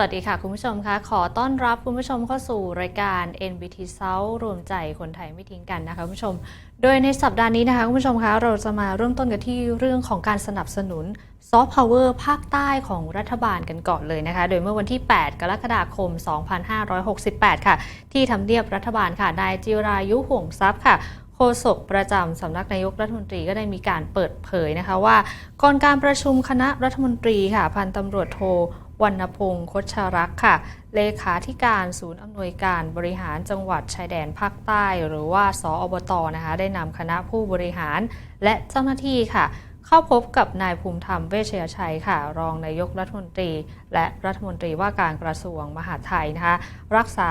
สวัสดีค่ะ คุณผู้ชมคะขอต้อนรับคุณผู้ชมเข้าสู่รายการ NBT South รวมใจคนไทยไม่ทิ้งกันนะคะคุณผู้ชม โดยในสัปดาห์นี้นะคะคุณผู้ชมคะเราจะมาเริ่มต้นกันที่เรื่องของการสนับสนุนซอฟต์พาวเวอร์ภาคใต้ของรัฐบาลกันก่อนเลยนะคะ โดยเมื่อวันที่ 8 กรกฎาคม 2568 ค่ะ ที่ทำเนียบรัฐบาลค่ะนายจิรายุห่วงทรัพย์ค่ะโฆษกประจำสำนักนายกรัฐมนตรีก็ได้มีการเปิดเผยนะคะว่าก่อนการประชุมคณะรัฐมนตรีค่ะพันตำรวจโท วรรณพงศ์คชรักษ์ค่ะ เลขาธิการศูนย์อำนวยการบริหารจังหวัดชายแดนภาคใต้ หรือว่าสออบตนะคะ ได้นำคณะผู้บริหารและเจ้าหน้าที่ค่ะ เข้าพบกับนายภูมิธรรมเวชยชัยค่ะ รองนายกรัฐมนตรี และรัฐมนตรีว่าการกระทรวงมหาดไทยนะคะ รักษา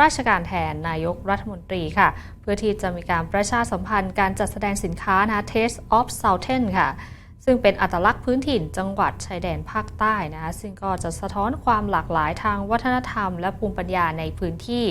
ราชการแทนนายกรัฐมนตรีค่ะ เพื่อที่จะมีการประชาสัมพันธ์การจัดแสดงสินค้านะคะ Taste of Southern ค่ะ ซึ่งเป็นอัตลักษณ์พื้นถิ่นจังหวัดชายแดนภาคใต้นะคะซึ่งก็จะสะท้อนความหลากหลายทางวัฒนธรรม และภูมิปัญญาในพื้นที่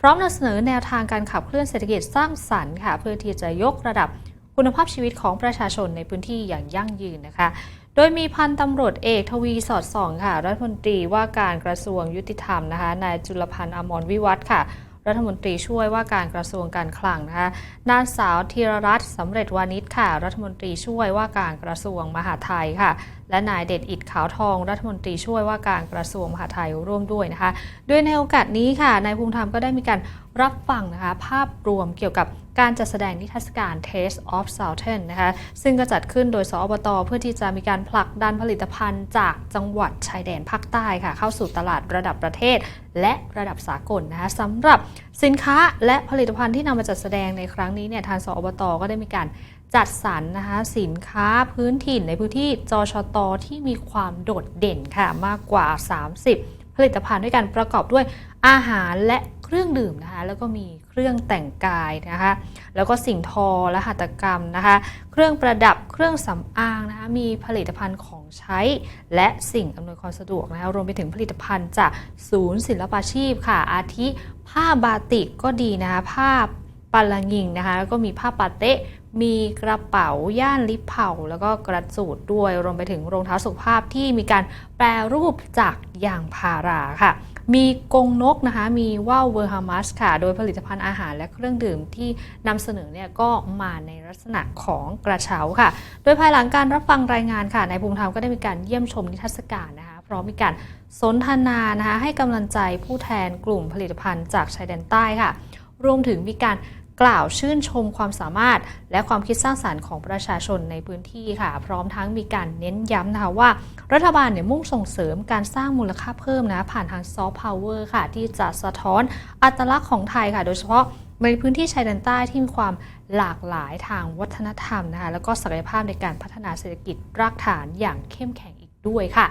พร้อมนำเสนอแนวทางการขับเคลื่อนเศรษฐกิจสร้างสรรค์ค่ะเพื่อที่จะยกระดับคุณภาพชีวิตของประชาชนในพื้นที่อย่างยั่งยืนนะคะ โดยมีพันตำรวจเอกทวีสอดส่องค่ะ รัฐมนตรีว่าการกระทรวงยุติธรรมนะคะ นายจุลพันธ์อมรวิวัฒน์ค่ะ รัฐมนตรีช่วยว่าการกระทรวงการคลังนะคะนางสาวธีรรัตน์สำเร็จวานิชค่ะ รัฐมนตรีช่วยว่าการกระทรวงมหาดไทยค่ะ และนายเดชอิดขาวทอง รัฐมนตรีช่วยว่าการกระทรวงมหาดไทยร่วมด้วยนะคะ โดยในโอกาสนี้ค่ะนายภูมิธรรมก็ได้มีการรับฟังนะคะภาพรวมเกี่ยวกับ การจัดแสดงนิทรรศการ Taste of Southern นะคะซึ่งก็จัดขึ้นโดยสอบต เพื่อที่จะมีการผลักดันผลิตภัณฑ์จากจังหวัดชายแดนภาคใต้ค่ะ เข้าสู่ตลาดระดับประเทศ และระดับสากลนะคะสำหรับสินค้าและผลิตภัณฑ์ที่นำมาจัดแสดงในครั้งนี้เนี่ยทางสอบต ก็ได้มีการจัดสรรนะคะสินค้าพื้นถิ่นในพื้นที่จชตที่มีความโดดเด่นค่ะมากกว่า 30 ผลิตภัณฑ์ด้วยกันประกอบด้วยอาหารและ รื่องดื่มนะคะ แล้วก็มีเครื่องแต่งกายนะคะ แล้วก็สิ่งทอและหัตถกรรมนะคะ เครื่องประดับเครื่องสำอางนะคะ มีผลิตภัณฑ์ของใช้ และสิ่งอำนวยความสะดวกนะคะ รวมไปถึงผลิตภัณฑ์จากศูนย์ศิลปาชีพค่ะ อาทิผ้าบาติกก็ดีนะคะ ผ้าปาลังิงนะคะ แล้วก็มีผ้าปาเตะมีกระเป๋าย่านลิเผาแล้วก็กระจูดด้วย รวมไปถึงรองเท้าสุขภาพที่มีการแปรรูปจากยางพาราค่ะ มีกงนกนะคะมีว่าวเวอร์ฮามัสค่ะ โดยผลิตภัณฑ์อาหารและเครื่องดื่มที่นำเสนอเนี่ยก็มาในลักษณะของกระเช้าค่ะ โดยภายหลังการรับฟังรายงานค่ะนายภูมิธรรมก็ได้มีการเยี่ยมชมนิทรรศการนะคะพร้อมมีการสนทนานะคะให้กำลังใจผู้แทนกลุ่มผลิตภัณฑ์จากชายแดนใต้ค่ะ รวมถึงมีการ กล่าวชื่นชมความสามารถ และความคิดสร้างสารรค์ของประชาชนในพื้นที่ค่ะ พร้อมทั้งมีการเน้นย้ำนะคะว่า รัฐบาลเนี่ยมุ่งส่งเสริมการสร้างมูลค่าเพิ่มนะผ่านทางซอฟต์พาวเวอร์ค่ะ ที่จะสะท้อนอัตลักษณ์ของไทยค่ะ โดยเฉพาะในพื้นที่ชายแดนใต้ที่มีความหลากหลายทางวัฒนธรรมนะคะแล้วก็ศักยภาพในการพัฒนาเศรษฐกิจรากฐานอย่างเข้มแข็งอีกด้วยค่ะ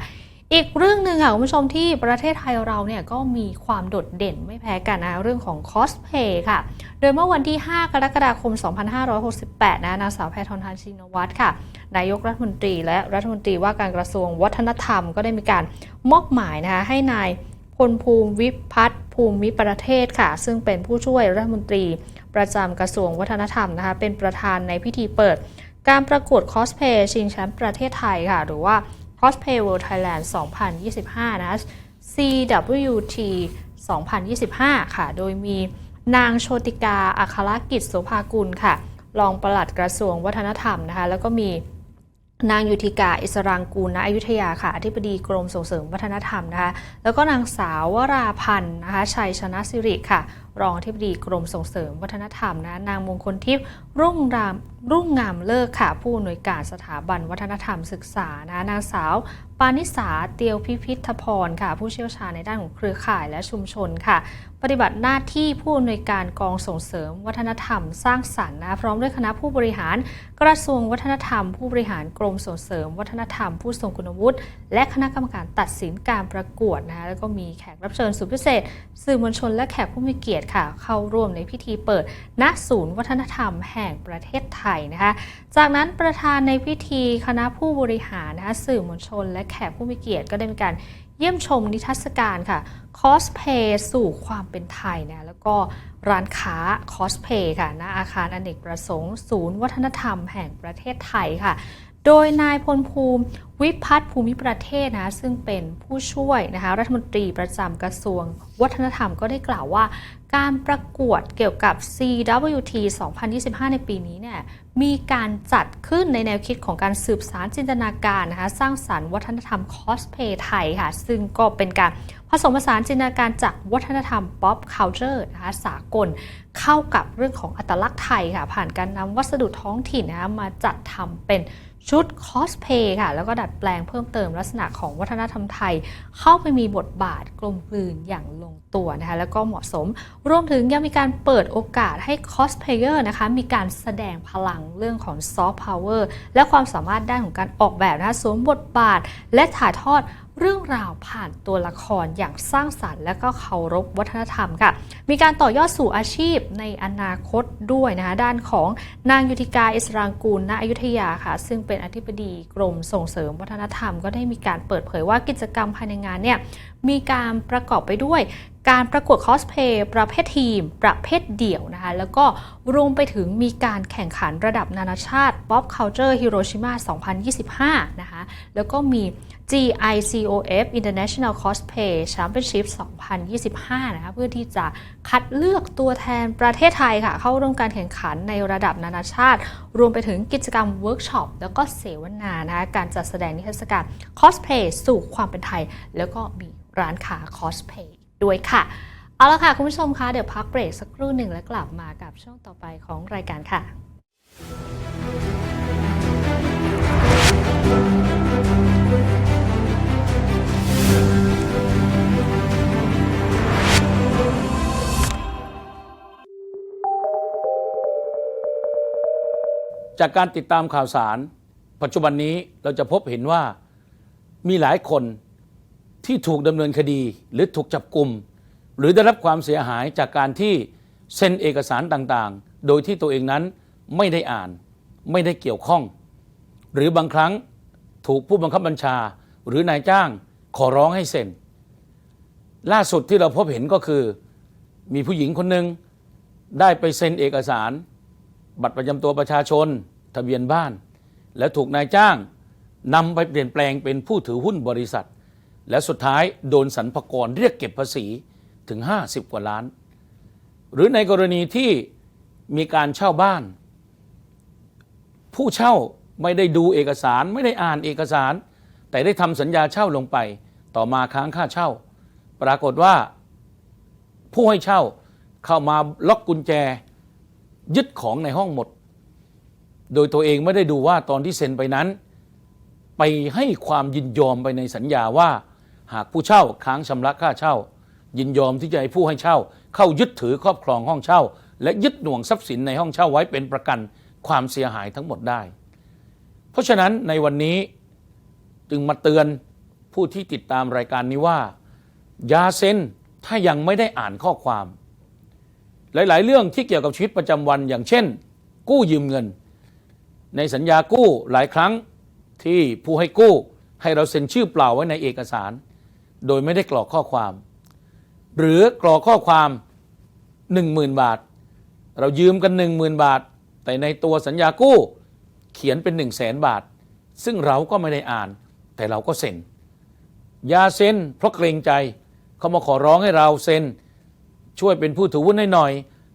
อีกเรื่องหนึ่งค่ะคุณผู้ชมที่ประเทศไทยเราเนี่ยก็มีความโดดเด่นไม่แพ้กันนะเรื่องของคอสเพย์ค่ะ โดยเมื่อวันที่ 5 กรกฎาคม 2568 นะนางสาวแพทองทานชินวัตรค่ะ นายกรัฐมนตรีและรัฐมนตรีว่าการกระทรวงวัฒนธรรม ก็ได้มีการมอบหมายนะคะให้นายพลภูมิวิพัฒน์ภูมิประเทศค่ะ ซึ่งเป็นผู้ช่วยรัฐมนตรี ประจำกระทรวงวัฒนธรรมนะคะเป็นประธานในพิธีเปิด การประกวดคอสเพย์ชิงแชมป์ประเทศไทยค่ะ หรือว่า Cosplay World Thailand 2025 นะ CWT 2025 ค่ะ โดยมีนางโชติกาอัครกิจโสภากุลค่ะ รองปลัดกระทรวงวัฒนธรรมนะคะ แล้วก็มีนางยุธิกาอิสรางกูลณอยุธยาค่ะอธิบดีกรมส่งเสริมวัฒนธรรมนะคะ แล้วก็นางสาววราพันธ์นะคะ ชัยชนะสิริค่ะรองอธิบดีกรมส่งเสริมวัฒนธรรมนะนางมงคลทิพย์รุ่งรามรุ่งงามเลิกค่ะ ผู้อำนวยการสถาบันวัฒนธรรมศึกษานะนางสาว ปานิสาเตียวพิพิธพรค่ะ ผู้เชี่ยวชาญในด้านของเครือข่ายและชุมชนค่ะ ปฏิบัติหน้าที่ผู้อำนวยการกองส่งเสริมวัฒนธรรมสร้างสรรค์นะพร้อมด้วยคณะผู้บริหารกระทรวงวัฒนธรรม ผู้บริหารกรมส่งเสริม วัฒนธรรม ผู้ทรงคุณวุฒิและคณะกรรมการตัดสินการประกวดนะแล้วก็มีแขกรับเชิญสุดพิเศษ สื่อมวลชนและแขกผู้มีเกียรติค่ะ เข้าร่วมในพิธีเปิดณศูนย์วัฒนธรรมแห่งประเทศไทยนะคะ จากนั้นประธานในพิธีคณะผู้บริหารนะคะสื่อมวลชน และแขกผู้มีเกียรติก็ได้มีการเยี่ยมชมนิทรรศการค่ะคอสเพย์สู่ความเป็นไทยนะแล้วก็ร้านค้าคอสเพย์ค่ะณอาคารอเนกประสงค์ ศูนย์วัฒนธรรมแห่งประเทศไทยค่ะ โดยนายพลภูมิวิพัฒน์ภูมิประเทศนะซึ่งเป็นผู้ช่วยนะคะรัฐมนตรีประจำกระทรวง วัฒนธรรมก็ได้กล่าวว่า การประกวดเกี่ยวกับ CWT 2025 ในปีนี้เนี่ยมีการจัดขึ้นในแนวคิดของการสืบสารจินตนาการนะคะสร้างสารรค์วัฒนธรรมคอสเพย์ไทยค่ะ ซึ่งก็เป็นการผสมผสานจินตนาการจากวัฒนธรรม pop culture นะคะสากลเข้ากับเรื่องของอัตลักษณ์ไทยค่ะ ผ่านการนำวัสดุท้องถิ่นนะคะมาจัดทำเป็น ชุดคอสเพย์ค่ะ แล้วก็ดัดแปลงเพิ่มเติมลักษณะของวัฒนธรรมไทย เข้าไปมีบทบาทกลมกลืนอย่างลงตัวนะคะ แล้วก็เหมาะสม รวมถึงยังมีการเปิดโอกาสให้คอสเพเยอร์นะคะ มีการแสดงพลังเรื่องของซอฟต์พาวเวอร์และความสามารถด้านของการออกแบบนะคะสวมบทบาทและถ่ายทอด เรื่องราวผ่านตัวละครอย่างสร้างสรรค์และก็เคารพวัฒนธรรมค่ะ มีการต่อยอดสู่อาชีพในอนาคตด้วยนะคะด้านของนางยุทธิกาอิสรางกูลณอยุธยาค่ะ ซึ่งเป็นอธิบดีกรมส่งเสริมวัฒนธรรม ก็ได้มีการเปิดเผยว่ากิจกรรมภายในงานเนี่ยมีการประกอบไปด้วย การประกวดคอสเพย์ประเภททีม ประเภทเดี่ยวนะคะ แล้วก็รวมไปถึงมีการแข่งขันระดับนานาชาติ Pop Culture Hiroshima 2025 นะคะ แล้วก็มี GICOF International Cosplay Championship 2025 นะคะ เพื่อที่จะคัดเลือกตัวแทนประเทศไทยค่ะ เข้าร่วมการแข่งขันในระดับนานาชาติ รวมไปถึงกิจกรรมเวิร์กช็อป แล้วก็เสวนานะคะการจัดแสดงนิทรรศการคอสเพย์สู่ความเป็นไทย แล้วก็มีร้านค้าคอสเพย์ ด้วยค่ะ เอาละค่ะ คุณผู้ชมคะเดี๋ยวพักเบรกสักครู่หนึ่งแล้วกลับมากับช่วงต่อไปของรายการค่ะจากการติดตามข่าวสาร ปัจจุบันนี้เราจะพบเห็นว่ามีหลายคน ที่ถูกดำเนินคดีหรือถูกจับกลุ่มหรือได้รับความเสียหายจากการที่เซ็นเอกสารต่างๆ โดยที่ตัวเองนั้นไม่ได้อ่าน ไม่ได้เกี่ยวข้อง หรือบางครั้งถูกผู้บังคับบัญชา หรือนายจ้างขอร้องให้เซ็น ล่าสุดที่เราพบเห็นก็คือ มีผู้หญิงคนหนึ่งได้ไปเซ็นเอกสาร บัตรประจำตัวประชาชน ทะเบียนบ้าน แล้วถูกนายจ้างนำไปเปลี่ยนแปลงเป็นผู้ถือหุ้นบริษัท และสุดท้ายโดนสรรพากรเรียกเก็บภาษีถึง 50 กว่าล้าน หรือในกรณีที่มีการเช่าบ้าน ผู้เช่าไม่ได้ดูเอกสาร ไม่ได้อ่านเอกสาร แต่ได้ทำสัญญาเช่าลงไป ต่อมาค้างค่าเช่า ปรากฏว่า ผู้ให้เช่าเข้ามาล็อกกุญแจ ยึดของในห้องหมด โดยตัวเองไม่ได้ดูว่าตอนที่เซ็นไปนั้น ไปให้ความยินยอมไปในสัญญาว่า หากผู้เช่าค้างชำระค่าเช่า ยินยอมที่จะให้ผู้ให้เช่า เข้ายึดถือครอบครองห้องเช่า และยึดหน่วงทรัพย์สินในห้องเช่าไว้เป็นประกันความเสียหายทั้งหมดได้ เพราะฉะนั้นในวันนี้จึงมาเตือนผู้ที่ติดตามรายการนี้ว่าอย่าเซ็นถ้ายังไม่ได้อ่านข้อความ หลาย ๆ เรื่องที่เกี่ยวกับชีวิตประจำวันอย่างเช่น กู้ยืมเงิน ในสัญญากู้หลายครั้งที่ผู้ให้กู้ให้เราเซ็นชื่อเปล่าไว้ในเอกสาร โดยไม่ได้กรอกข้อความ หรือกรอกข้อความ 10,000 บาท เรายืมกัน 10,000 บาท แต่ในตัวสัญญากู้เขียนเป็น 1 0 0 0 0แบาท ซึ่งเราก็ไม่ได้อ่าน แต่เราก็เซ็นอย่าเซ็นเพราะเกรงใจเขามาขอร้องให้เราเซ็นช่วยเป็นผู้ถือหุ้นให้หน่อย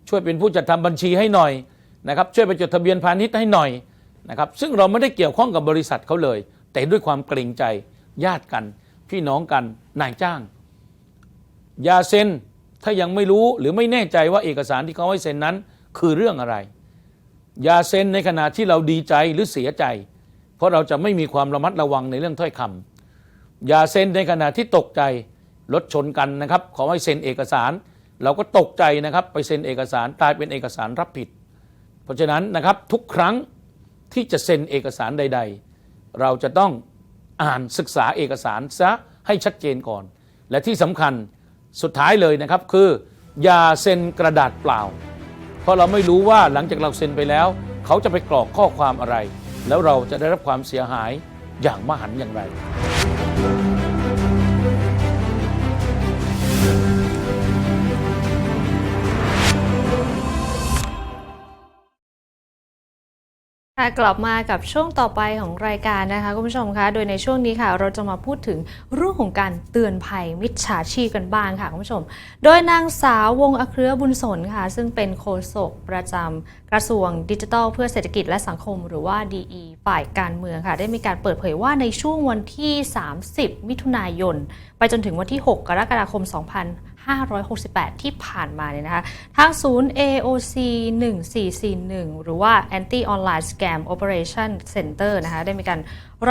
ช่วยเป็นผู้จัดทำบัญชีให้หน่อยนะครับช่วยไปจดทะเบียนพาณิชย์ให้หน่อยนะครับซึ่งเราไม่ได้เกี่ยวข้องกับบริษัทเขาเลย แต่ด้วยความเกรงใจญาติกัน พี่น้องกันนายจ้าง อย่าเซ็นถ้ายังไม่รู้หรือไม่แน่ใจว่าเอกสารที่เขาให้เซ็นนั้น คือเรื่องอะไร อย่าเซ็นในขณะที่เราดีใจหรือเสียใจ เพราะเราจะไม่มีความระมัดระวังในเรื่องถ้อยคำอย่าเซ็นในขณะที่ตกใจรถชนกันนะครับขอให้เซ็นเอกสาร เราก็ตกใจนะครับ ไปเซ็นเอกสารกลายเป็นเอกสารรับผิด เพราะฉะนั้นนะครับทุกครั้งที่จะเซ็นเอกสารใด ๆ เราจะต้อง อ่านศึกษาเอกสารซะให้ชัดเจนก่อน และที่สำคัญสุดท้ายเลยนะครับคือ อย่าเซ็นกระดาษเปล่า เพราะเราไม่รู้ว่าหลังจากเราเซ็นไปแล้ว เขาจะไปกรอกข้อความอะไร แล้วเราจะได้รับความเสียหายอย่างมหันต์อย่างไร ค่ะกลับมากับช่วงต่อไปของรายการนะคะคุณผู้ชมคะโดยในช่วงนี้ค่ะ เราจะมาพูดถึงเรื่องของการเตือนภัยมิจฉาชีพกันบ้างค่ะคุณผู้ชม โดยนางสาววงอเครือบุญสนค่ะ ซึ่งเป็นโฆษกประจำกระทรวงดิจิทัล เพื่อเศรษฐกิจและสังคมหรือว่า DE ฝ่ายการเมืองค่ะ ได้มีการเปิดเผยว่าในช่วงวันที่ 30 มิถุนายน ไปจนถึงวันที่ 6 กรกฎาคม 2568 ที่ผ่านมาเนี่ยนะคะทางศูนย์ AOC 1441 หรือว่า Anti Online Scam Operation Center นะคะได้มีการ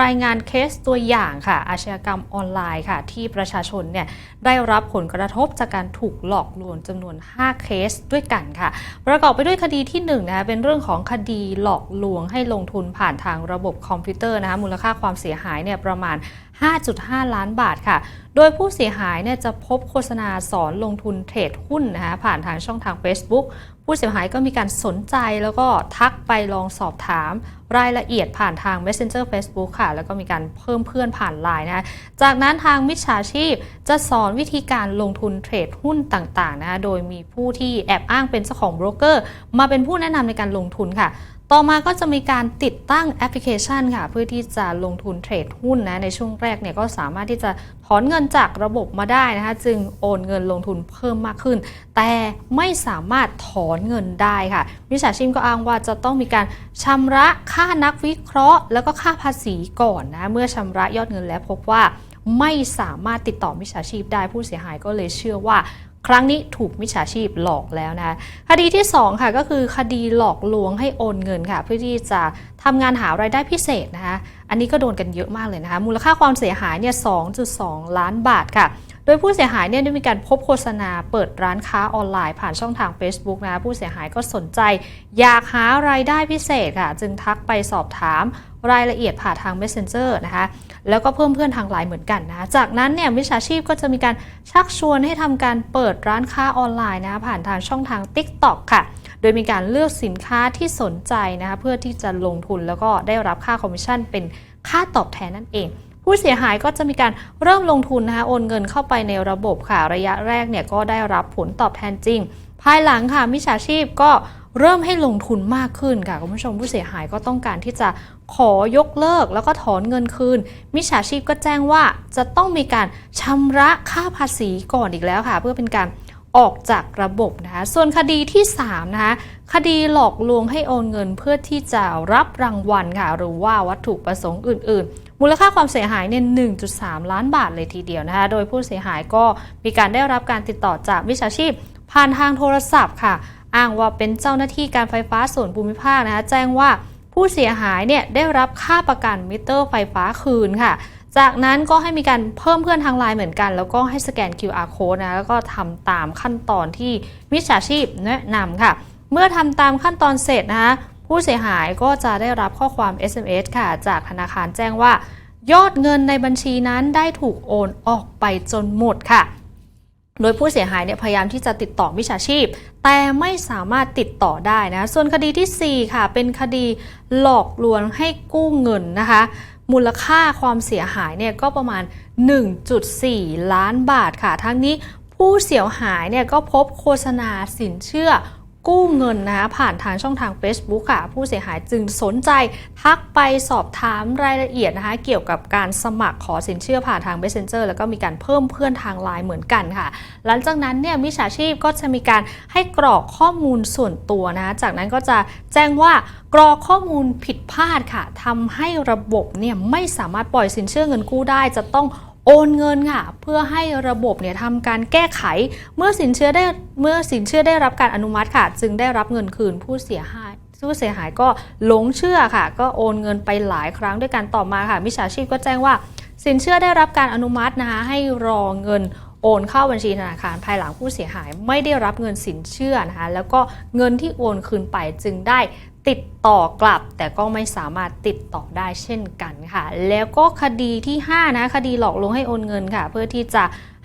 รายงานเคสตัวอย่างค่ะ อาชญากรรมออนไลน์ค่ะ ที่ประชาชนเนี่ยได้รับผลกระทบจากการถูกหลอกลวงจำนวน 5 เคสด้วยกันค่ะ ประกอบไปด้วยคดีที่1นงนะคะเป็นเรื่องของคดีหลอกลวงให้ลงทุนผ่านทางระบบคอมพิวเตอร์นะคะมูลค่าความเสียหายเนี่ยประมาณ 5.5 ล้านบาทค่ะ โดยผู้เสียหายเนี่ยจะพบโฆษณาสอนลงทุนเทรดหุ้นนะคะผ่านทางช่องทาง Facebook ผู้เสียหายก็มีการสนใจแล้วก็ทักไปลองสอบถามรายละเอียดผ่านทาง Messenger Facebook ค่ะ แล้วก็มีการเพิ่มเพื่อนผ่านไลน์นะคะจากนั้นทางมิจฉาชีพจะสอนวิธีการลงทุนเทรดหุ้นต่างๆนะคะโดยมีผู้ที่แอบอ้างเป็นเจ้าของโบรกเกอร์ มาเป็นผู้แนะนำในการลงทุนค่ะ ต่อมาก็จะมีการติดตั้งแอปพลิเคชันค่ะ เพื่อที่จะลงทุนเทรดหุ้นนะในช่วงแรกเนี่ยก็สามารถที่จะถอนเงินจากระบบมาได้นะคะจึงโอนเงินลงทุนเพิ่มมากขึ้น แต่ไม่สามารถถอนเงินได้ค่ะมิจฉาชีพก็อ้างว่าจะต้องมีการชำระค่านักวิเคราะห์ แล้วก็ค่าภาษีก่อนนะเมื่อชำระยอดเงินแล้วพบว่าไม่สามารถติดต่อมิจฉาชีพได้ผู้เสียหายก็เลยเชื่อว่า ครั้งนี้ถูกมิจฉาชีพหลอกแล้วนะคะคดีที่2ค่ะก็คือคดีหลอกลวงให้โอนเงินค่ะ เพื่อที่จะทำงานหารายได้พิเศษนะคะอันนี้ก็โดนกันเยอะมากเลยนะคะมูลค่าความเสียหายเนี่ย 2.2 ล้านบาทค่ะ โดยผู้เสียหายเนี่ยได้มีการพบโฆษณาเปิดร้านค้าออนไลน์ผ่านช่องทาง Facebook นะคะผู้เสียหายก็สนใจ อยากหารายได้พิเศษค่ะ จึงทักไปสอบถามรายละเอียดผ่านทาง Messenger นะคะแล้วก็เพิ่มเพื่อนทางไลน์เหมือนกันนะจากนั้นเนี่ยมิจฉาชีพก็จะมีการชักชวนให้ทำการเปิดร้านค้าออนไลน์นะคะผ่านทางช่องทาง TikTok ค่ะ โดยมีการเลือกสินค้าที่สนใจนะคะเพื่อที่จะลงทุนแล้วก็ได้รับค่าคอมมิชชั่นเป็นค่าตอบแทนนั่นเอง ผู้เสียหายก็จะมีการเริ่มลงทุนนะคะโอนเงินเข้าไปในระบบค่ะระยะแรกเนี่ยก็ได้รับผลตอบแทนจริง ภายหลังค่ะมิจฉาชีพก็เริ่มให้ลงทุนมากขึ้นค่ะคุณผู้ชมผู้เสียหายก็ต้องการที่จะขอยกเลิกแล้วก็ถอนเงินคืน มิจฉาชีพก็แจ้งว่าจะต้องมีการชำระค่าภาษีก่อนอีกแล้วค่ะ เพื่อเป็นการออกจากระบบนะคะส่วนคดีที่3นะคะคดีหลอกลวงให้โอนเงินเพื่อที่จะรับรางวัลค่ะหรือว่าวัตถุประสงค์อื่น ๆ มูลค่าความเสียหายเนี่ย 1.3 ล้านบาทเลยทีเดียวนะคะ โดยผู้เสียหายก็มีการได้รับการติดต่อจากวิชาชีพ ผ่านทางโทรศัพท์ค่ะ อ้างว่าเป็นเจ้าหน้าที่การไฟฟ้าส่วนภูมิภาคนะคะ แจ้งว่าผู้เสียหายเนี่ยได้รับค่าประกันมิเตอร์ไฟฟ้าคืนค่ะ จากนั้นก็ให้มีการเพิ่มเพื่อนทางไลน์เหมือนกัน แล้วก็ให้สแกน QR code นะ แล้วก็ทำตามขั้นตอนที่มิจฉาชีพแนะนำค่ะ เมื่อทำตามขั้นตอนเสร็จนะคะ ผู้เสียหายก็จะได้รับข้อความ SMS ค่ะ จากธนาคารแจ้งว่า ยอดเงินในบัญชีนั้นได้ถูกโอนออกไปจนหมดค่ะ โดยผู้เสียหายเนี่ยพยายามที่จะติดต่อมิจฉาชีพ แต่ไม่สามารถติดต่อได้นะ ส่วนคดีที่ 4 ค่ะ เป็นคดีหลอกลวงให้กู้เงินนะคะ มูลค่าความเสียหายเนี่ยก็ประมาณ 1.4 ล้านบาทค่ะ ทั้งนี้ผู้เสียหายเนี่ยก็พบโฆษณาสินเชื่อ กู้เงินนะคะผ่านทางช่องทาง Facebook ค่ะ ผู้เสียหายจึงสนใจทักไปสอบถามรายละเอียดนะคะเกี่ยวกับการสมัครขอสินเชื่อผ่านทาง Messenger แล้วก็มีการเพิ่มเพื่อนทางไลน์เหมือนกันค่ะ หลังจากนั้นเนี่ยมิจฉาชีพก็จะมีการให้กรอกข้อมูลส่วนตัวนะคะจากนั้นก็จะแจ้งว่ากรอกข้อมูลผิดพลาดค่ะทำให้ระบบเนี่ยไม่สามารถปล่อยสินเชื่อเงินกู้ได้จะต้อง โอนเงินค่ะ เพื่อให้ระบบเนี่ยทำการแก้ไขเมื่อสินเชื่อได้เมื่อสินเชื่อได้รับการอนุมัติค่ะ จึงได้รับเงินคืนผู้เสียหายผู้เสียหายก็หลงเชื่อค่ะ ก็โอนเงินไปหลายครั้งด้วยกันต่อมาค่ะมิจฉาชีพก็แจ้งว่า สินเชื่อได้รับการอนุมัตินะคะให้รอเงินโอนเข้าบัญชีธนาคารภายหลังผู้เสียหายไม่ได้รับเงินสินเชื่อนะคะแล้วก็เงินที่โอนคืนไปจึงได้ ติดต่อกลับแต่ก็ไม่สามารถติดต่อได้เช่นกันค่ะ แล้วก็คดีที่5นะคดีหลอกลวงให้โอนเงินค่ะ เพื่อที่จะ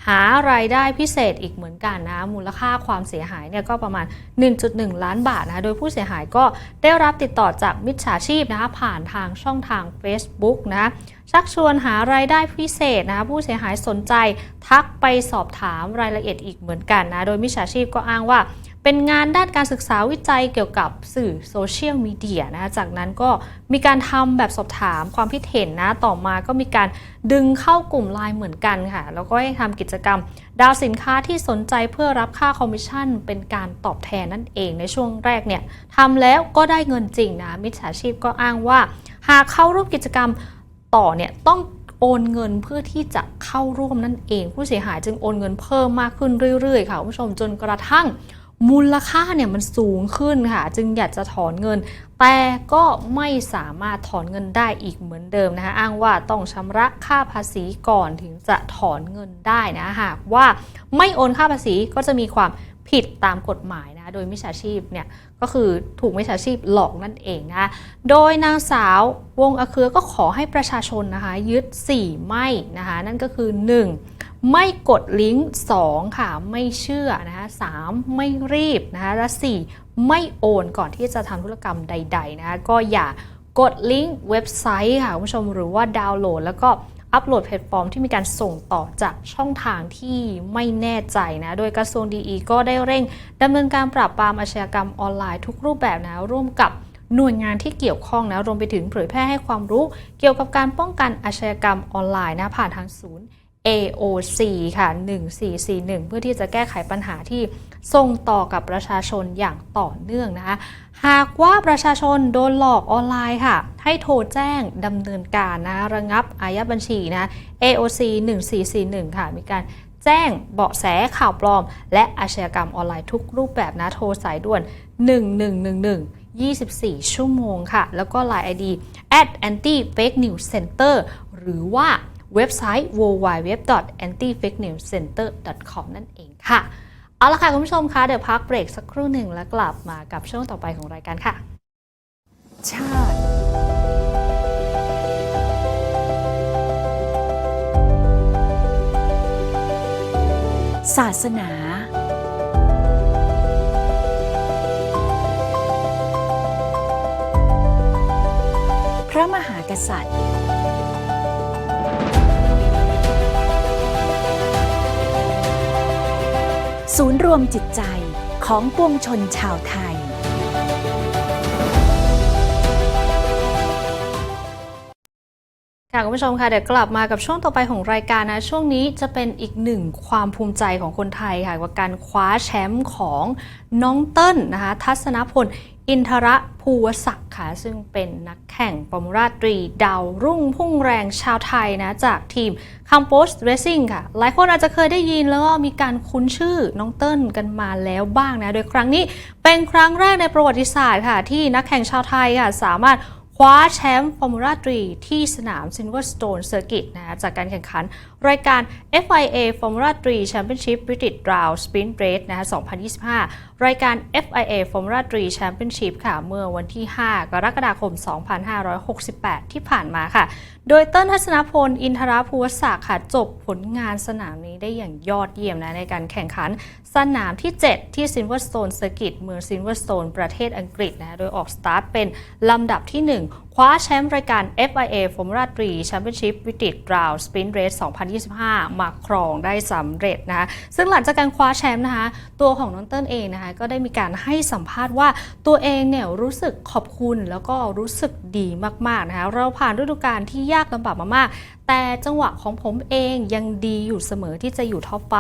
หารายได้พิเศษอีกเหมือนกันนะ มูลค่าความเสียหายเนี่ยก็ประมาณ 1.1 ล้านบาทนะคะโดยผู้เสียหายก็ได้รับติดต่อจากมิจฉาชีพนะคะผ่านทางช่องทาง Facebook นะชักชวนหารายได้พิเศษนะคะผู้เสียหายสนใจทักไปสอบถามรายละเอียดอีกเหมือนกันนะ โดยมิจฉาชีพก็อ้างว่า เป็นงานด้านการศึกษาวิจัยเกี่ยวกับสื่อโซเชียลมีเดียนะจากนั้นก็มีการทำแบบสอบถามความคิดเห็นนะ ต่อมาก็มีการดึงเข้ากลุ่มไลน์เหมือนกันค่ะ แล้วก็ให้ทำกิจกรรม ดาวสินค้าที่สนใจเพื่อรับค่าคอมมิชชั่น เป็นการตอบแทนนั่นเองในช่วงแรกเนี่ยทำแล้วก็ได้เงินจริงนะมิจฉาชีพก็อ้างว่า หากเข้าร่วมกิจกรรมต่อเนี่ยต้องโอนเงินเพื่อที่จะเข้าร่วมนั่นเอง ผู้เสียหายจึงโอนเงินเพิ่มมากขึ้นเรื่อยๆ ค่ะคุณผู้ชมจนกระทั่ง มูลค่าเนี่ยมันสูงขึ้นค่ะ จึงอยากจะถอนเงิน แต่ก็ไม่สามารถถอนเงินได้อีกเหมือนเดิมนะคะ อ้างว่าต้องชำระค่าภาษีก่อนถึงจะถอนเงินได้นะหากว่าไม่โอนค่าภาษีก็จะมีความผิดตามกฎหมายนะ โดยมิจฉาชีพเนี่ยก็คือถูกมิจฉาชีพหลอกนั่นเองนะ โดยนางสาววงอเครือก็ขอให้ประชาชนนะคะ ยึด 4 ไม่นะคะ นั่นก็คือ 1. ไม่กดลิงก์ 2 ค่ะ ไม่เชื่อนะคะ3ไม่รีบนะคะและ 4 ไม่โอนก่อนที่จะทำธุรกรรมใด ๆ นะคะก็อย่ากดลิงก์เว็บไซต์ค่ะคุณผู้ชมหรือว่าดาวน์โหลด แล้วก็อัปโหลดแพลตฟอร์มที่มีการส่งต่อจากช่องทางที่ไม่แน่ใจนะ โดยกระทรวงดีก็ได้เร่งดำเนินการปราบปรามอาชญากรรมออนไลน์ทุกรูปแบบนะร่วมกับหน่วยงานที่เกี่ยวข้องนะรวมไปถึงเผยแพร่ให้ความรู้ เกี่ยวกับการป้องกันอาชญากรรมออนไลน์นะผ่านทางศูนย์ AOC ค่ะ 1441 เพื่อที่จะแก้ไขปัญหาที่ส่งต่อกับประชาชนอย่างต่อเนื่องนะคะ หากว่าประชาชนโดนหลอกออนไลน์ค่ะ ให้โทรแจ้งดำเนินการนะ ระงับอายัดบัญชีนะ AOC 1441 ค่ะ มีการแจ้งเบาะแสข่าวปลอม และอาชญากรรมออนไลน์ทุกรูปแบบนะ โทรสายด่วน 1111 24 ชั่วโมงค่ะ แล้วก็ Line ID at anti fake news center หรือว่า เว็บไซต์ www.antifakenewscenter.com นั่นเองค่ะ เอาละค่ะคุณผู้ชมคะเดี๋ยวพักเบรกสักครู่หนึ่งแล้วกลับมากับช่วงต่อไปของรายการค่ะ ชาติศาสนา พระมหากษัตริย์ ศูนย์รวมจิตใจของปวงชนชาวไทย ค่ะคุณผู้ชมค่ะเดี๋ยวกลับมากับช่วงต่อไปของรายการนะ ช่วงนี้จะเป็นอีกหนึ่งความภูมิใจของคนไทยค่ะกับการคว้าแชมป์ของน้องเติ้ลนะคะทัศนพลอินทระภูวศักดิ์ค่ะซึ่งเป็นนักแข่งปมราตรี ดาวรุ่งพุ่งแรงชาวไทยนะ จากทีม c a m p o s Racing ค่ะ หลายคนอาจจะเคยได้ยินแล้วก็มีการคุ้นชื่อน้องเติ้ลกันมาแล้วบ้างนะ โดยครั้งนี้เป็นครั้งแรกในประวัติศาสตร์ค่ะ ที่นักแข่งชาวไทยค่ะสามารถ คว้าแชมป์ฟอร์มูล่าตรีที่สนาม Silverstone Circuit นะคะจากการแข่งขัน รายการ FIA Formula 3 Championship British Round Sprint Race นะคะ2025 รายการ FIA Formula 3 Championship ค่ะ เมื่อวันที่ 5 กรกฎาคม 2568 ที่ผ่านมาค่ะ โดยเติ้ลทัศนพล อินทราภูวศักดิ์ค่ะ จบผลงานสนามนี้ได้อย่างยอดเยี่ยมนะ ในการแข่งขันสนามที่ 7 ที่ Silverstone Circuit เมือง Silverstone ประเทศอังกฤษนะ โดยออกสตาร์ทเป็นลำดับที่ 1 ว้าแชมป์รายการ FIA Formula 3 Championship British Round Sprint Race 2025 มาครองได้สำเร็จนะคะ ซึ่งหลังจากการคว้าแชมป์นะคะ ตัวของน้องเติ้ลเองนะคะ ก็ได้มีการให้สัมภาษณ์ว่าตัวเองเนี่ยรู้สึกขอบคุณแล้วก็รู้สึกดีมากๆนะคะ เราผ่านฤดูกาลที่ยากลำบากมามากแต่จังหวะของผมเองยังดีอยู่เสมอที่จะอยู่ท็อปไฟ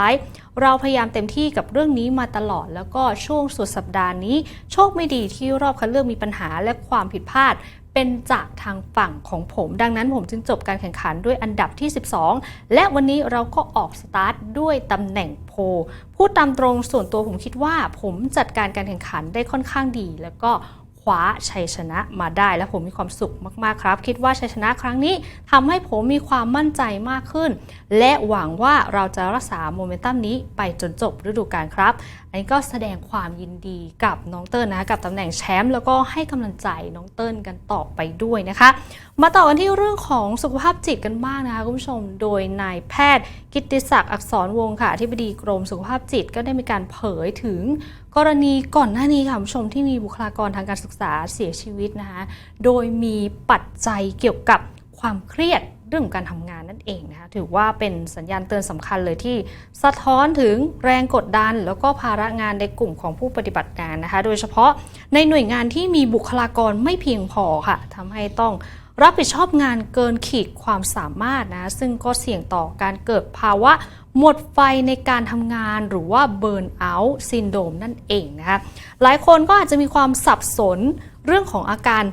เราพยายามเต็มที่กับเรื่องนี้มาตลอด แล้วก็ช่วงสุดสัปดาห์นี้ โชคไม่ดีที่รอบคัดเลือกมีปัญหาและความผิดพลาด เป็นจากทางฝั่งของผม ดังนั้นผมจึงจบการแข่งขันด้วยอันดับที่ 12 และวันนี้เราก็ออกสตาร์ทด้วยตำแหน่งโพพูดตามตรงส่วนตัวผมคิดว่า ผมจัดการการแข่งขันได้ค่อนข้างดี แล้วก็ คว้าชัยชนะมาได้และผมมีความสุขมากๆครับ คิดว่าชัยชนะครั้งนี้ทำให้ผมมีความมั่นใจมากขึ้น และหวังว่าเราจะรักษาโมเมนตัมนี้ไปจนจบฤดูกาลครับ อันนี้ก็แสดงความยินดีกับน้องเติ้ลนะกับตำแหน่งแชมป์แล้วก็ให้กำลังใจน้องเติ้ลกันต่อไปด้วยนะคะ มาต่อกันที่เรื่องของสุขภาพจิตกันบ้างนะคะคุณผู้ชมโดยนายแพทย์ กิติศักดิ์อักษรวงศ์ค่ะที่บดีกรมสุขภาพจิตก็ได้มีการเผยถึง กรณีก่อนหน้านี้ค่ะคุณผู้ชมที่มีบุคลากรทางการศึกษาเสียชีวิตนะคะโดยมีปัจจัยเกี่ยวกับความเครียดเรื่องของการทำงานนั่นเองนะคะถือว่าเป็นสัญญาณเตือนสำคัญเลยที่สะท้อนถึงแรงกดดัน แล้วก็ภาระงานในกลุ่มของผู้ปฏิบัติงานนะคะ โดยเฉพาะในหน่วยงานที่มีบุคลากรไม่เพียงพอค่ะทำให้ต้องรับผิดชอบงานเกินขีดความสามารถนะซึ่งก็เสี่ยงต่อการเกิดภาวะ หมดไฟในการทำงานหรือว่าเบิร์นเอาท์ซินโดมนั่นเองนะคะหลายคนก็อาจจะมีความสับสนเรื่องของอาการ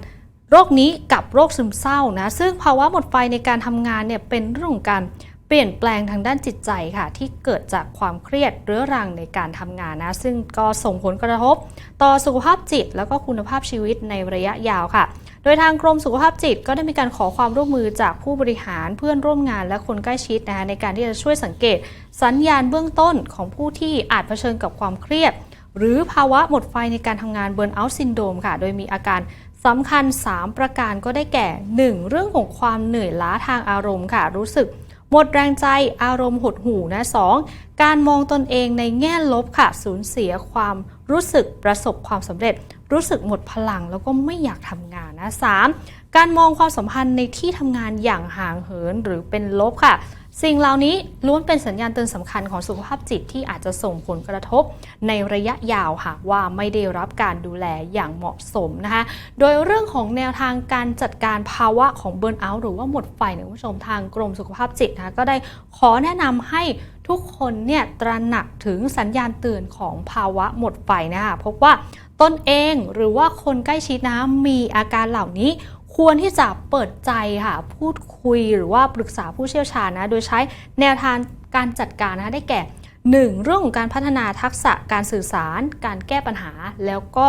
โรคนี้กับโรคซึมเศร้านะซึ่งภาวะหมดไฟในการทำงานเนี่ยเป็นเรื่องของการเปลี่ยนแปลงทางด้านจิตใจค่ะ ที่เกิดจากความเครียดเรื้อรังในการทำงานนะ ซึ่งก็ส่งผลกระทบต่อสุขภาพจิต แล้วก็คุณภาพชีวิตในระยะยาวค่ะ ดยทางกรมสุขภาพจิตก็ได้มีการขอความร่วมมือจากผู้บริหารเพื่อนร่วมงานและคนใกล้ชิดนะคะในการที่จะช่วยสังเกต สัญญาณเบื้องต้นของผู้ที่อาจเผชิญกับความเครียด หรือภาวะหมดไฟในการทำงานเบิร์นเอาท์ซินโดมค่ะ โดยมีอาการสำคัญ 3 ประการก็ได้แก่ 1. เรื่องของความเหนื่อยล้าทางอารมณ์ค่ะ รู้สึกหมดแรงใจอารมณ์หดหู่นะ 2. การมองตนเองในแง่ลบค่ะ สูญเสียความรู้สึกประสบความสำเร็จ รู้สึกหมดพลังแล้วก็ไม่อยากทำงานนะ 3. การมองความสัมพันธ์ในที่ทำงานอย่างห่างเหินหรือเป็นลบค่ะ สิ่งเหล่านี้ล้วนเป็นสัญญาณเตือนสำคัญของสุขภาพจิตที่อาจจะส่งผลกระทบ ในระยะยาวหากว่าไม่ได้รับการดูแลอย่างเหมาะสมนะคะ โดยเรื่องของแนวทางการจัดการภาวะของเบิร์นเอาท์หรือว่าหมดไฟเนี่ยคุณผู้ชมทางกรมสุขภาพจิตนะคะก็ได้ขอแนะนำให้ทุกคนเนี่ยตระหนักถึงสัญญาณเตือนของภาวะหมดไฟนะคะพบว่า ตนเองหรือว่าคนใกล้ชิดนะมีอาการเหล่านี้ ควรที่จะเปิดใจค่ะ พูดคุยหรือว่าปรึกษาผู้เชี่ยวชาญนะ โดยใช้แนวทางการจัดการนะคะได้แก่ 1. เรื่องของการพัฒนาทักษะการสื่อสาร การแก้ปัญหา แล้วก็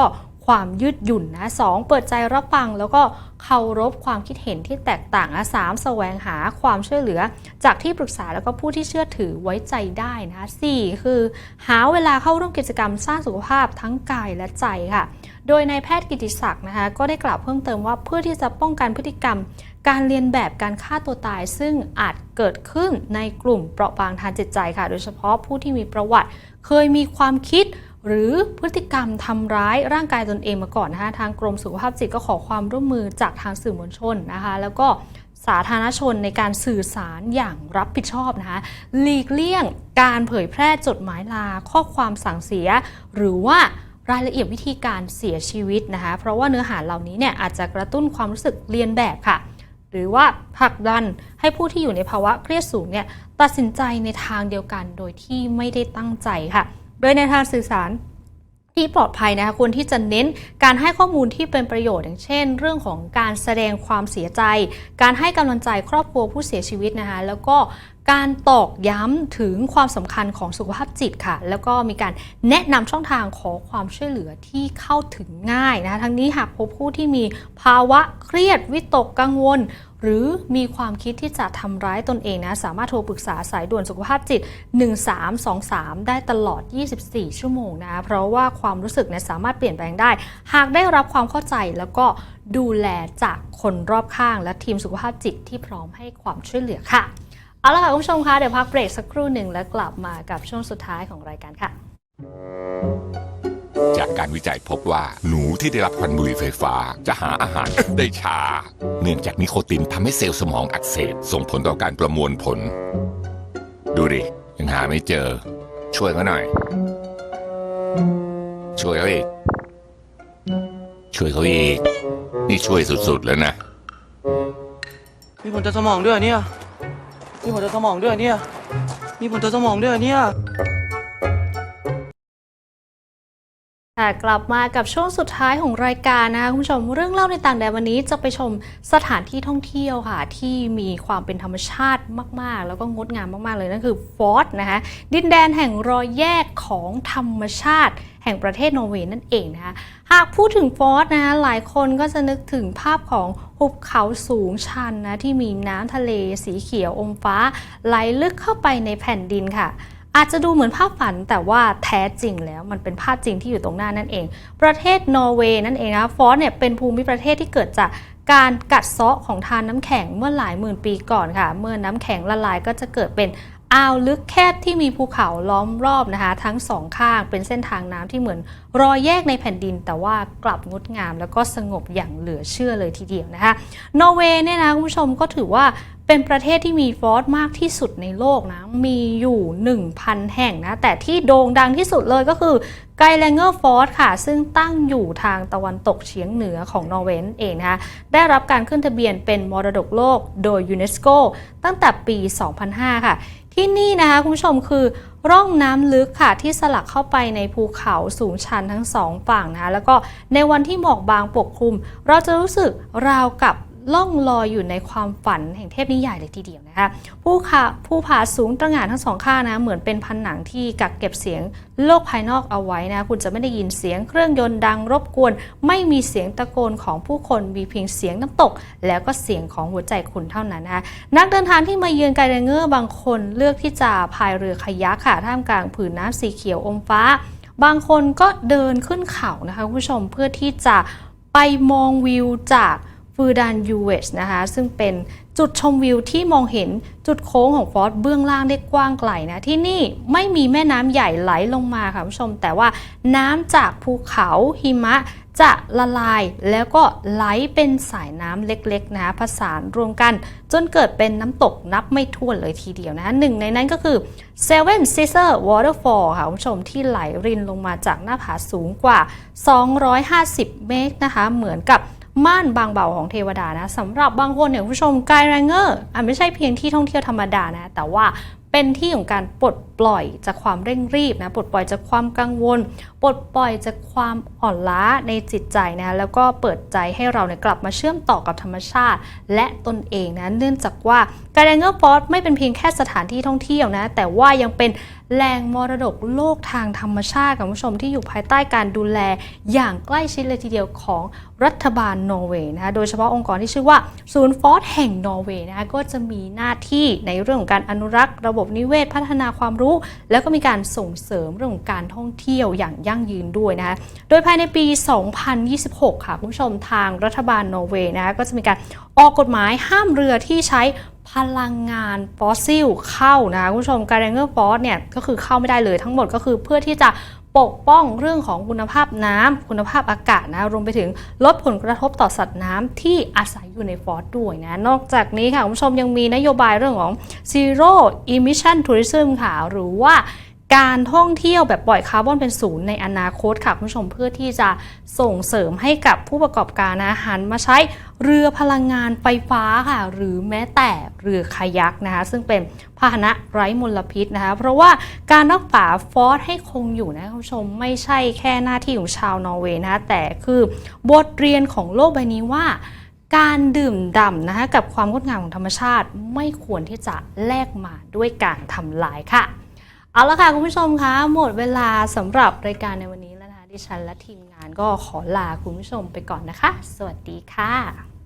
ความยืดหยุ่นนะ 2. เปิดใจรับฟังแล้วก็เคารพความคิดเห็นที่แตกต่างนะ 3. แสวงหาความช่วยเหลือ จากที่ปรึกษาแล้วก็ผู้ที่เชื่อถือไว้ใจได้นะคะ 4. คือ หาเวลาเข้าร่วมกิจกรรมสร้างสุขภาพทั้งกายและใจค่ะ โดยนายแพทย์กิติศักดิ์นะคะก็ได้กล่าวเพิ่มเติมว่าเพื่อที่จะป้องกันพฤติกรรม การเรียนแบบการฆ่าตัวตาย ซึ่งอาจเกิดขึ้นในกลุ่มเปราะบางทางจิตใจค่ะ โดยเฉพาะผู้ที่มีประวัติ เคยมีความคิด หรือพฤติกรรมทำร้ายร่างกายตนเองมาก่อนนะคะทางกรมสุขภาพจิตก็ขอความร่วมมือจากทางสื่อมวลชนนะคะแล้วก็สาธารณชนในการสื่อสารอย่างรับผิดชอบนะคะหลีกเลี่ยงการเผยแพร่จดหมายลาข้อความสั่งเสีย หรือว่ารายละเอียดวิธีการเสียชีวิตนะคะเพราะว่าเนื้อหาเหล่านี้เนี่ยอาจจะกระตุ้นความรู้สึกเรียนแบบค่ะ หรือว่าผลักดันให้ผู้ที่อยู่ในภาวะเครียดสูงเนี่ยตัดสินใจในทางเดียวกันโดยที่ไม่ได้ตั้งใจค่ะ โดยในทางสื่อสารที่ปลอดภัยนะคะควรที่จะเน้นการให้ข้อมูลที่เป็นประโยชน์อย่างเช่น เรื่องของการแสดงความเสียใจ การให้กำลังใจครอบครัวผู้เสียชีวิตนะคะแล้วก็การตอกย้ำถึงความสำคัญของสุขภาพจิตค่ะ แล้วก็มีการแนะนำช่องทางขอความช่วยเหลือที่เข้าถึงง่ายนะคะทั้งนี้หากพบผู้ที่มีภาวะเครียดวิตกกังวล หรือมีความคิดที่จะทำร้ายตนเองนะ สามารถโทรปรึกษาสายด่วนสุขภาพจิต 1323 ได้ตลอด 24 ชั่วโมงนะ เพราะว่าความรู้สึกเนี่ยสามารถเปลี่ยนแปลงได้ หากได้รับความเข้าใจแล้วก็ดูแลจากคนรอบข้าง และทีมสุขภาพจิตที่พร้อมให้ความช่วยเหลือค่ะ เอาละค่ะคุณผู้ชมคะเดี๋ยวพักเบรกสักครู่หนึ่งแล้วกลับมากับช่วงสุดท้ายของรายการค่ะ จากการวิจัยพบว่าหนูที่ได้รับควันบุหรี่ไฟฟ้าจะหาอาหาร ได้ช้า เนื่องจากนิโคตินทำให้เซลล์สมองอักเสบส่งผลต่อการประมวลผล ดูดิ ยังหาไม่เจอ ช่วยเขาหน่อย ช่วยเขาอีก ช่วยเขาอีก นี่ช่วยสุดๆแล้วนะ มีผลต่อสมองด้วยเนี่ย มีผลต่อสมองด้วยเนี่ย มีผลต่อสมองด้วยเนี่ย กลับมากับช่วงสุดท้ายของรายการนะคะคุณผู้ชมเรื่องเล่าในต่างแดนวันนี้จะไปชมสถานที่ท่องเที่ยวค่ะที่มีความเป็นธรรมชาติมาก ๆ แล้วก็งดงามมาก ๆ เลยนั่นคือฟอร์นะคะดินแดนแห่งรอยแยกของธรรมชาติ แห่งประเทศนอร์เวย์นั่นเองนะคะหากพูดถึงฟอร์นะคะหลายคนก็จะนึกถึงภาพของหุบเขาสูงชันนะที่มีน้ำทะเลสีเขียวอมฟ้าไหลลึกเข้าไปในแผ่นดินค่ะ อาจจะดูเหมือนภาพฝันแต่ว่าแท้จริงแล้วมันเป็นภาพจริงที่อยู่ตรงหน้านั่นเอง ประเทศนอร์เวย์นั่นเองนะฟอสเนี่ยเป็นภูมิประเทศที่เกิดจากการกัดเซาะของทานน้ำแข็งเมื่อหลายหมื่นปีก่อนค่ะ เมื่อน้ำแข็งละลายก็จะเกิดเป็น อ่าวลึกแคบที่มีภูเขาล้อมรอบนะคะ ทั้งสองข้างเป็นเส้นทางน้ำที่เหมือนรอยแยกในแผ่นดิน แต่ว่ากลับงดงาม แล้วก็สงบอย่างเหลือเชื่อเลยทีเดียวนะคะ นอร์เวย์เนี่ยนะคุณผู้ชมก็ถือว่าเป็นประเทศที่มีฟอร์สมากที่สุดในโลกนะ มีอยู่ 1,000 แห่งนะ แต่ที่โด่งดังที่สุดเลยก็คือไกแลงเกอร์ฟอร์สค่ะ ซึ่งตั้งอยู่ทางตะวันตกเฉียงเหนือของนอร์เวย์เองนะคะ ได้รับการขึ้นทะเบียนเป็นมรดกโลกโดยยูเนสโกตั้งแต่ปี 2005 ค่ะ ที่นี่นะคะคุณผู้ชมคือร่องน้ำลึกค่ะที่สลักเข้าไปในภูเขาสูงชันทั้งสองฝั่งนะะแล้วก็ในวันที่หมอกบางปกคลุม เราจะรู้สึกราวกับ ล่องลอยอยู่ในความฝันแห่งเทพนิยายเลยทีเดียวนะคะผู้ขาผู้ผาสูงตระหง่านทั้งสองข้างนะเหมือนเป็นผนังที่กักเก็บเสียงโลกภายนอกเอาไว้นะคุณจะไม่ได้ยินเสียงเครื่องยนต์ดังรบกวน ไม่มีเสียงตะโกนของผู้คนมีเพียงเสียงน้ำตก แล้วก็เสียงของหัวใจคุณเท่านั้นนะคะนักเดินทางที่มาเยือนไกเดเงอร์บางคนเลือกที่จะพายเรือคายักค่ะท่ามกลางผืนน้ำสีเขียวอมฟ้า บางคนก็เดินขึ้นเขานะคะคุณผู้ชมเพื่อที่จะไปมองวิวจาก ฟูดานยูเวชนะคะซึ่งเป็นจุดชมวิวที่มองเห็นจุดโค้งของฟอสเบื้องล่างได้กว้างไกลนะที่นี่ไม่มีแม่น้ำใหญ่ไหลลงมาค่ะคุณผู้ชม แต่ว่าน้ำจากภูเขาหิมะจะละลายแล้วก็ไหลเป็นสายน้ำเล็กๆนะผสานรวมกัน จนเกิดเป็นน้ำตกนับไม่ถ้วนเลยทีเดียวนะคะหนึ่งในนั้นก็คือ Seven Sister Waterfall ค่ะคุณผู้ชมที่ไหลรินลงมาจากหน้าผาสูงกว่า 250 เมตรนะคะ เหมือนกับ ม่านบางเบาของเทวดานะสำหรับบางคนเนี่ยผู้ชมไกแรงเกอร์อะไม่ใช่เพียงที่ท่องเที่ยวธรรมดานะ แต่ว่าเป็นที่ของการปลด ปล่อยจากความเร่งรีบนะปลดปล่อยจากความกังวล ปลดปล่อยจากความอ่อนล้าในจิตใจนะแล้วก็เปิดใจให้เราเนี่ยกลับมาเชื่อมต่อกับธรรมชาติ และตนเองนะเนื่องจากว่าการแดงเกอร์ฟอร์ไม่เป็นเพียงแค่สถานที่ท่องเที่ยวนะแต่ว่ายังเป็นแหล่งมรดกโลกทางธรรมชาติคุณผู้ชมที่อยู่ภายใต้การดูแลอย่างใกล้ชิดเลยทีเดียวของรัฐบาลนอร์เวย์นะคะโดยเฉพาะองค์กรที่ชื่อว่าศูนย์ฟอสแห่งนอร์เวย์นะคะก็จะมีหน้าที่ในเรื่องของการอนุรักษ์ ระบบนิเวศพัฒนาความรู้แล้วก็มีการส่งเสริมเรื่องของการท่องเที่ยวอย่างยั่งยืนด้วยนะคะโดยภายในปี 2026 ค่ะคุณผู้ชมทางรัฐบาลนอร์เวย์นะคะก็จะมีการออกกฎหมายห้ามเรือที่ใช้พลังงานฟอสซิลเข้านะคะคุณผู้ชมการแรงเกอร์ฟอสเนี่ยก็คือเข้าไม่ได้เลยทั้งหมดก็คือเพื่อที่จะ ปกป้องเรื่องของคุณภาพน้ำคุณภาพอากาศนะรวมไปถึงลดผลกระทบต่อสัตว์น้ำที่อาศัยอยู่ในฟอสด้วยนะนอกจากนี้ค่ะคุณผู้ชมยังมีนโยบายเรื่องของ zero emission tourism ค่ะหรือว่า การท่องเที่ยวแบบปล่อยคาร์บอนเป็นศูนย์ในอนาคตค่ะคุณผู้ชมเพื่อที่จะส่งเสริมให้กับผู้ประกอบการนะหันมาใช้เรือพลังงานไฟฟ้าค่ะหรือแม้แต่เรือคายักนะคะซึ่งเป็นพาหนะไร้มลพิษนะคะเพราะว่าการรักษาฟอสให้คงอยู่นะคุณผู้ชมไม่ใช่แค่หน้าที่ของชาวนอร์เวย์นะคะแต่คือบทเรียนของโลกใบนี้ว่าการดื่มด่ำนะคะกับความงดงามของธรรมชาติไม่ควรที่จะแลกมาด้วยการทำลายค่ะ เอาละค่ะคุณผู้ชมคะหมดเวลาสำหรับรายการในวันนี้แล้วนะคะดิฉันและทีมงานก็ขอลาคุณผู้ชมไปก่อนนะคะ สวัสดีค่ะ